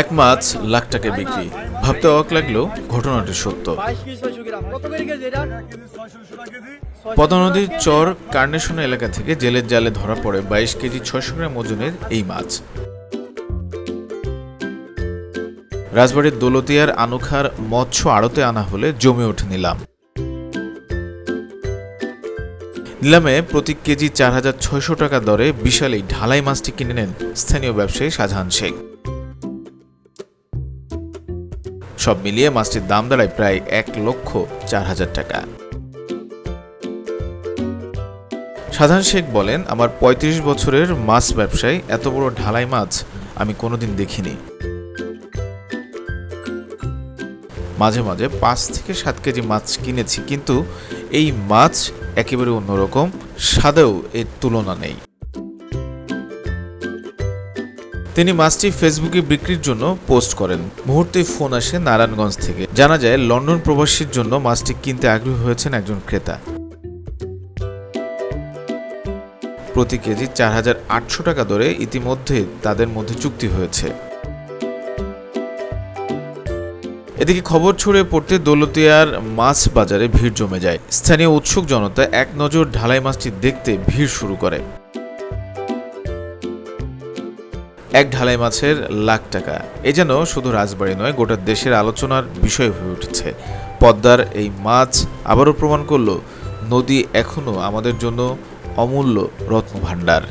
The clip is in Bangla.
এক মাছ লাখ টাকায় বিক্রি। ভাবতে অবাক লাগলেও ঘটনাটি সত্য। বাইশ কেজি ছয়শো গ্রাম কত করে কেজি এটা পদ্মা নদীর চর কার্নেশন এলাকা থেকে জেলের জালে ধরা পড়ে বাইশ কেজি ছয়শো গ্রাম ওজনের এই মাছ। রাজবাড়ির দোলতিয়ার আনুখার মৎস্য আড়তে আনা হলে জমে ওঠে নিলাম। নিলামে প্রতি কেজি চার হাজার ছয়শো টাকা দরে বিশাল এই ঢালাই মাছটি কিনে নেন স্থানীয় ব্যবসায়ী শাহজাহান শেখ। সব মিলিয়ে মাছটির দাম দাঁড়ায় প্রায় এক লক্ষ চার হাজার টাকা। সাধারণ শেখ বলেন, আমার ৩৫ বছরের মাছ ব্যবসায় এত বড় ঢালাই মাছ আমি কোনোদিন দেখিনি। মাঝে মাঝে পাঁচ থেকে সাত কেজি মাছ কিনেছি, কিন্তু এই মাছ একেবারে অন্যরকম, স্বাদেও এর তুলনা নেই। তিনি মাছটি ফেসবুকে বিক্রির জন্য পোস্ট করেন। মুহূর্তে ফোন আসে নারায়ণগঞ্জ থেকে। জানা যায়, লন্ডন প্রবাসীর জন্য মাছটি কিনতে আগ্রহী হয়েছেন একজন ক্রেতা। প্রতি কেজি চার হাজার আটশো টাকা দরে ইতিমধ্যে তাদের মধ্যে চুক্তি হয়েছে। এদিকে খবর ছড়িয়ে পড়তে দৌলতিয়ার মাছ বাজারে ভিড় জমে যায়। স্থানীয় উৎসুক জনতা এক নজর ঢালাই মাছটি দেখতে ভিড় শুরু করে। এক ঢালাই মাছের লাখ টাকা। এ যেন শুধু রাজবাড়ি নয়, গোটা দেশের আলোচনার বিষয় হয়ে উঠেছে। পদ্মার এই মাছ আবারও প্রমাণ করল, নদী এখনও আমাদের জন্য অমূল্য রত্ন ভাণ্ডার